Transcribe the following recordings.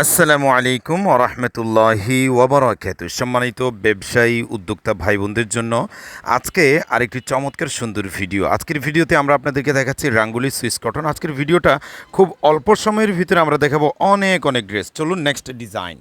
আসসালামু আলাইকুম ওরহমতুল্লাহি ওবরাকাত সম্মানিত ব্যবসায়ী, উদ্যোক্তা ভাই বোনদের জন্য আজকে আরেকটি চমৎকার সুন্দর ভিডিও। আজকের ভিডিওতে আমরা আপনাদেরকে দেখাচ্ছি রাঙ্গুলি সুইস কটন। আজকের ভিডিওটা খুব অল্প সময়ের ভিতরে আমরা দেখাবো অনেক অনেক ড্রেস চলুন নেক্সট ডিজাইন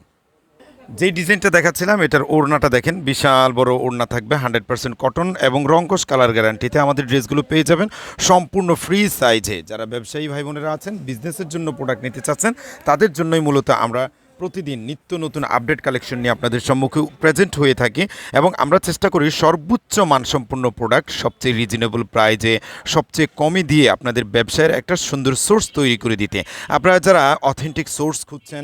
যেই ডিজাইনটা দেখাচ্ছিলাম, এটার ওড়নাটা দেখেন, বিশাল বড় ওড়না থাকবে হান্ড্রেড পার্সেন্ট কটন এবং রঙ্কশ কালার গ্যারান্টিতে আমাদের ড্রেসগুলো পেয়ে যাবেন সম্পূর্ণ ফ্রি সাইজে যারা ব্যবসায়ী ভাই বোনেরা আছেন বিজনেসের জন্য প্রোডাক্ট নিতে চাচ্ছেন, তাদের জন্যই মূলত আমরা প্রতিদিন নিত্য নতুন আপডেট কালেকশন নিয়ে আপনাদের সম্মুখে প্রেজেন্ট হয়ে থাকি এবং আমরা চেষ্টা করি সর্বোচ্চ মানসম্পন্ন প্রোডাক্ট সবচেয়ে রিজনেবল প্রাইজে সবচেয়ে কমে দিয়ে আপনাদের ব্যবসায়ের একটা সুন্দর সোর্স তৈরি করে দিতে। আপনারা যারা অথেন্টিক সোর্স খুঁজছেন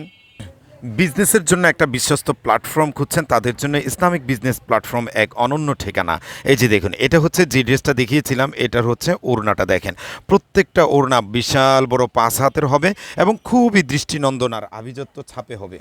বিজনেসের জন্য একটা বিশ্বস্ত প্ল্যাটফর্ম খুঁজছেন, তাদের জন্য ইসলামিক বিজনেস প্ল্যাটফর্ম এক অনন্য ঠিকানা। এই যে দেখুন, এটা হচ্ছে যে ড্রেসটা দেখিয়েছিলাম, এটার হচ্ছে ওড়নাটা দেখেন। প্রত্যেকটা ওড়না বিশাল বড় পাঁচ হাতের হবে এবং খুবই দৃষ্টিনন্দন আর আভিজাত্য ছাপে হবে।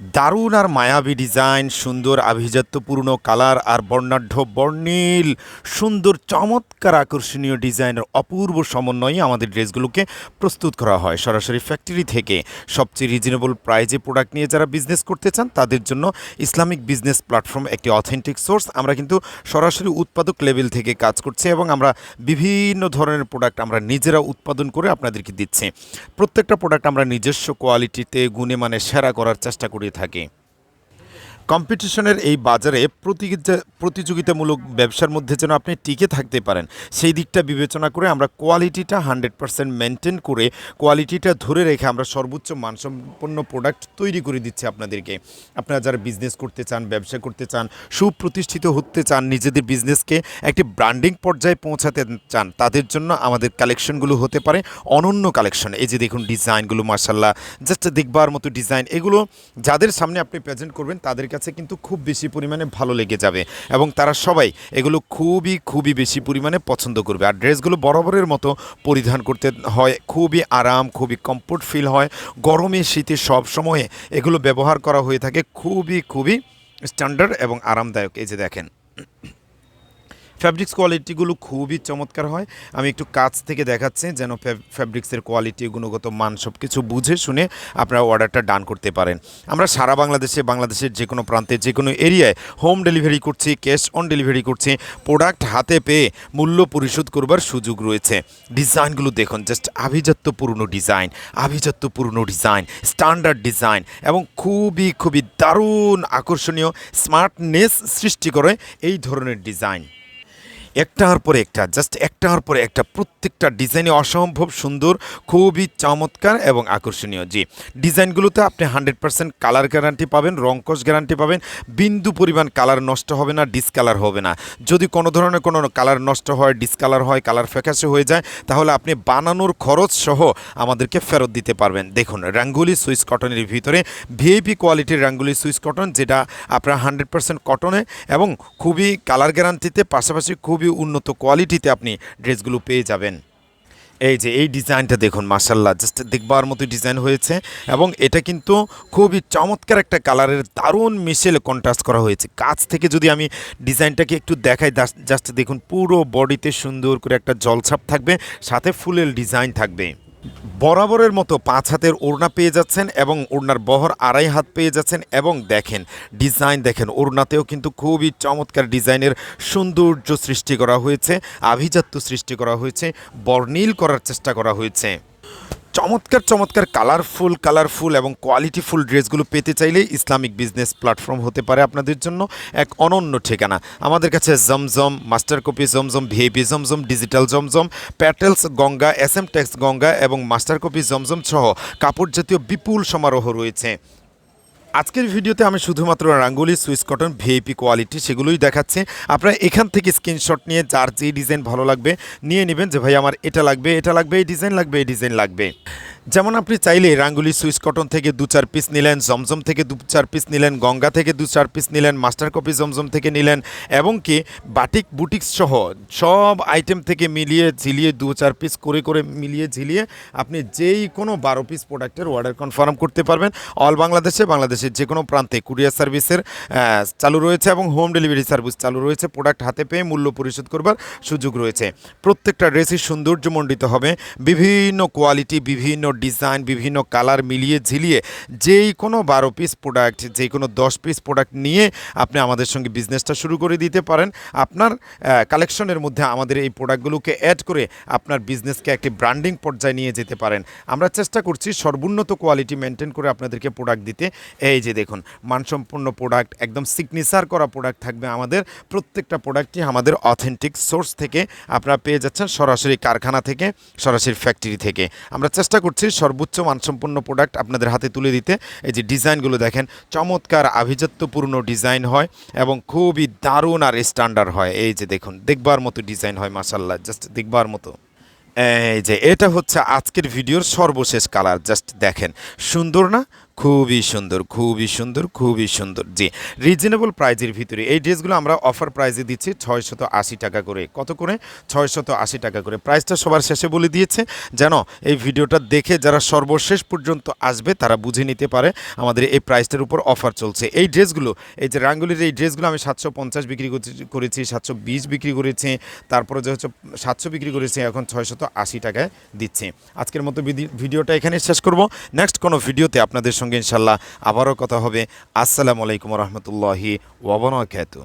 দারুণ আর মায়াবী ডিজাইন, সুন্দর আভিজাত্যপূর্ণ কালার আর বর্ণাঢ্য বর্ণিল, সুন্দর চমৎকার আকর্ষণীয় ডিজাইনের অপূর্ব সমন্বয়ে আমাদের ড্রেসগুলোকে প্রস্তুত করা হয়। সরাসরি ফ্যাক্টরি থেকে সবচেয়ে রিজনেবল প্রাইজে প্রোডাক্ট নিয়ে যারা বিজনেস করতে চান, তাদের জন্য ইসলামিক বিজনেস প্ল্যাটফর্ম একটি অথেন্টিক সোর্স আমরা কিন্তু সরাসরি উৎপাদক লেভেল থেকে কাজ করছি এবং আমরা বিভিন্ন ধরনের প্রোডাক্ট আমরা নিজেরা উৎপাদন করে আপনাদেরকে দিচ্ছি। প্রত্যেকটা প্রোডাক্ট আমরা নিজস্ব কোয়ালিটিতে গুণে মানে সেরা করার চেষ্টা করে। থাকি। কম্পিটিশনের এই বাজারে প্রতিযোগিতা প্রতিযোগিতামূলক ব্যবসার মধ্যে যেন আপনি টিকে থাকতে পারেন, সেই দিকটা বিবেচনা করে আমরা কোয়ালিটিটা হান্ড্রেড পার্সেন্ট মেনটেন করে কোয়ালিটিটা ধরে রেখে আমরা সর্বোচ্চ মানসম্পন্ন প্রোডাক্ট তৈরি করে দিচ্ছি আপনাদেরকে। আপনারা যারা বিজনেস করতে চান, ব্যবসা করতে চান, সুপ্রতিষ্ঠিত হতে চান, নিজেদের বিজনেসকে একটি ব্র্যান্ডিং পর্যায়ে পৌঁছাতে চান, তাদের জন্য আমাদের কালেকশনগুলো হতে পারে অনন্য কালেকশন এই যে দেখুন ডিজাইনগুলো মার্শাল্লাহ জাস্ট দেখবার মতো ডিজাইন এগুলো যাদের সামনে আপনি প্রেজেন্ট করবেন তাদের কাছে কিন্তু খুব বেশি পরিমাণে ভালো লেগে যাবে এবং তারা সবাই এগুলো খুবই খুবই বেশি পরিমাণে পছন্দ করবে। আর ড্রেসগুলো বরাবরের মতো পরিধান করতে হয়, খুবই আরাম, খুবই কমফোর্ট ফিল হয়। গরমে, শীতে সব সময়ে এগুলো ব্যবহার করা হয়ে থাকে খুবই খুবই স্ট্যান্ডার্ড এবং আরামদায়ক। এই যে দেখেন। ফ্যাব্রিক্স কোয়ালিটিগুলো খুবই চমৎকার হয়। আমি একটু কাছ থেকে দেখাচ্ছি যেন ফ্যাব্রিক্সের কোয়ালিটি গুণগত মান সব কিছু বুঝে শুনে আপনারা অর্ডারটা ডান করতে পারেন। আমরা সারা বাংলাদেশে, বাংলাদেশের যে কোনো প্রান্তে যে কোনো এরিয়ায় হোম ডেলিভারি করছি ক্যাশ অন ডেলিভারি করছি প্রোডাক্ট হাতে পেয়ে মূল্য পরিশোধ করবার সুযোগ রয়েছে। ডিজাইনগুলো দেখুন জাস্ট আভিজাত্যপূর্ণ ডিজাইন আভিজাত্যপূর্ণ ডিজাইন স্ট্যান্ডার্ড ডিজাইন এবং খুবই খুবই দারুণ, আকর্ষণীয় স্মার্টনেস সৃষ্টি করে এই ধরনের ডিজাইন একটার পরে একটা জাস্ট একটার পরে একটা, প্রত্যেকটা ডিজাইনে অসম্ভব সুন্দর, খুবই চমৎকার এবং আকর্ষণীয়, জি। ডিজাইনগুলোতে আপনি হান্ড্রেড পার্সেন্ট কালার গ্যারান্টি পাবেন রঙ্কশ গ্যারান্টি পাবেন, বিন্দু পরিমাণ কালার নষ্ট হবে না ডিসকালার হবে না। যদি কোনো ধরনের কোনো কালার নষ্ট হয় ডিসকালার হয় কালার ফ্যাকাশে হয়ে যায়, তাহলে আপনি বানানোর খরচ সহ আমাদেরকে ফেরত দিতে পারবেন। দেখুন রাঙ্গুলি সুইস কটনের ভিতরে ভিআইপি কোয়ালিটির রাঙ্গুলি সুইস কটন যেটা আপনার হান্ড্রেড পার্সেন্ট কটনে এবং খুবই কালার গ্যারান্টিতে পাশাপাশি খুবই উন্নত কোয়ালিটিতে আপনি ড্রেসগুলো পেয়ে যাবেন। এই যে, এই ডিজাইনটা দেখুন মাসাল্লাহ জাস্ট দেখবার মতো ডিজাইন হয়েছে এবং এটা কিন্তু খুবই চমৎকার একটা কালারের দারুণ মিশেল কন্ট্রাস্ট করা হয়েছে। কাছ থেকে যদি আমি ডিজাইনটাকে একটু দেখাই জাস্ট দেখুন, পুরো বডিতে সুন্দর করে একটা জলছাপ থাকবে, সাথে ফুলের ডিজাইন থাকবে। বরাবরের মতো পাঁচ হাতের ওড়না পেয়ে যাচ্ছেন এবং ওড়নার বহর আড়াই হাত পেয়ে যাচ্ছেন এবং দেখেন, ডিজাইন দেখেন, ওড়নাতেও কিন্তু খুবই চমৎকার ডিজাইনের সৌন্দর্য সৃষ্টি করা হয়েছে, আভিজাত্য সৃষ্টি করা হয়েছে, বর্ণিল করার চেষ্টা করা হয়েছে। চমৎকার চমৎকার কালারফুল কালারফুল এবং কোয়ালিটিফুল ড্রেসগুলো পেতে চাইলে ইসলামিক বিজনেস প্ল্যাটফর্ম হতে পারে আপনাদের জন্য এক অনন্য ঠিকানা। আমাদের কাছে Zamzam master copy Zamzam VAP Zamzam digital Zamzam Patels Ganga S M Tex Ganga এবং মাস্টার কপি জমজম সহ কাপড় জাতীয় বিপুল সমারোহ রয়েছে। আজকের ভিডিওতে আমি শুধুমাত্র রাঙ্গুলি, সুইস কটন, ভিআইপি কোয়ালিটি সেগুলোই দেখাচ্ছি। আপনারা এখান থেকে স্ক্রিনশট নিয়ে যার যে ডিজাইন ভালো লাগবে, নিয়ে নেবেন যে, ভাই, আমার এটা লাগবে এটা লাগবে, এই ডিজাইন লাগবে, এই ডিজাইন লাগবে। যেমন আপনি চাইলে রাঙ্গুলি, সুইস কটন থেকে দু চার পিস নিলেন, জমজম থেকে দু চার পিস নিলেন, গঙ্গা থেকে দু চার পিস নিলেন, মাস্টার কপি জমজম থেকে নিলেন, এবং কি বাটিক বুটিক্স সহ সব আইটেম থেকে মিলিয়ে ঝিলিয়ে দু চার পিস করে করে মিলিয়ে ঝিলিয়ে আপনি যেই কোনো বারো পিস প্রোডাক্টের অর্ডার কনফার্ম করতে পারবেন। অল বাংলাদেশে বাংলাদেশের যে কোনো প্রান্তে কুরিয়ার সার্ভিসের চালু রয়েছে এবং হোম ডেলিভারি সার্ভিস চালু রয়েছে। প্রোডাক্ট হাতে পেয়ে মূল্য পরিশোধ করবার সুযোগ রয়েছে। প্রত্যেকটা ড্রেসই সৌন্দর্যমণ্ডিত হবে। বিভিন্ন কোয়ালিটি বিভিন্ন ডিজাইন, বিভিন্ন কালার মিলিয়ে ঝিলিয়ে যেই কোনো বারো পিস প্রোডাক্ট যে কোনো দশ পিস প্রোডাক্ট নিয়ে আপনি আমাদের সঙ্গে বিজনেসটা শুরু করে দিতে পারেন। আপনার কালেকশনের মধ্যে আমাদের এই প্রোডাক্টগুলোকে অ্যাড করে আপনার বিজনেসকে একটি ব্র্যান্ডিং পর্যায়ে নিয়ে যেতে পারেন। আমরা চেষ্টা করছি সর্বোন্নত কোয়ালিটি মেনটেন করে আপনাদেরকে প্রোডাক্ট দিতে। এই যে দেখুন, মানসম্পন্ন প্রোডাক্ট একদম সিগনেচার করা প্রোডাক্ট থাকবে আমাদের। প্রত্যেকটা প্রোডাক্টই আমাদের অথেন্টিক সোর্স থেকে আপনারা পেয়ে যাচ্ছেন সরাসরি কারখানা থেকে, সরাসরি ফ্যাক্টরি থেকে। আমরা চেষ্টা করছি সর্বোচ্চ মানসম্পন্ন প্রোডাক্ট আপনাদের হাতে তুলে দিতে এই যে ডিজাইনগুলো দেখেন, চমৎকার আভিজাত্যপূর্ণ ডিজাইন হয় এবং খুবই দারুণ আর স্ট্যান্ডার্ড হয়। এই যে দেখুন, দেখবার মতো ডিজাইন হয় মাসাল্লাহ জাস্ট দেখবার মতো। এই যে এটা হচ্ছে আজকের ভিডিওর সর্বশেষ কালার জাস্ট দেখেন। সুন্দর না? খুবই সুন্দর খুবই সুন্দর খুবই সুন্দর। জি রিজনেবল প্রাইজের ভিতরে। এই ড্রেসগুলো আমরা অফার প্রাইজে দিচ্ছি ছয়শত আশি টাকা করে। কত করে? ছয়শত আশি টাকা করে। প্রাইসটা সবার শেষে বলে দিয়েছে। যেন এই ভিডিওটা দেখে যারা সর্বশেষ পর্যন্ত আসবে, তারা বুঝে নিতে পারে আমাদের এই প্রাইসটার উপর অফার চলছে। এই ড্রেসগুলো, এই যে রাঙ্গুলির এই ড্রেসগুলো আমি সাতশো পঞ্চাশ বিক্রি করছি- সাতশো বিশ বিক্রি করেছি, তারপরে যে হচ্ছে সাতশো বিক্রি করেছি, এখন ছয়শত আশি টাকায় দিচ্ছি। আজকের মতো ভিডিওটা এখানে শেষ করব। নেক্সট কোনো ভিডিওতে আপনাদের সঙ্গে ইনশাল্লাহ আবারও কথা হবে। আসসালামু আলাইকুম রহমতুল্লাহি ওবরাকাতু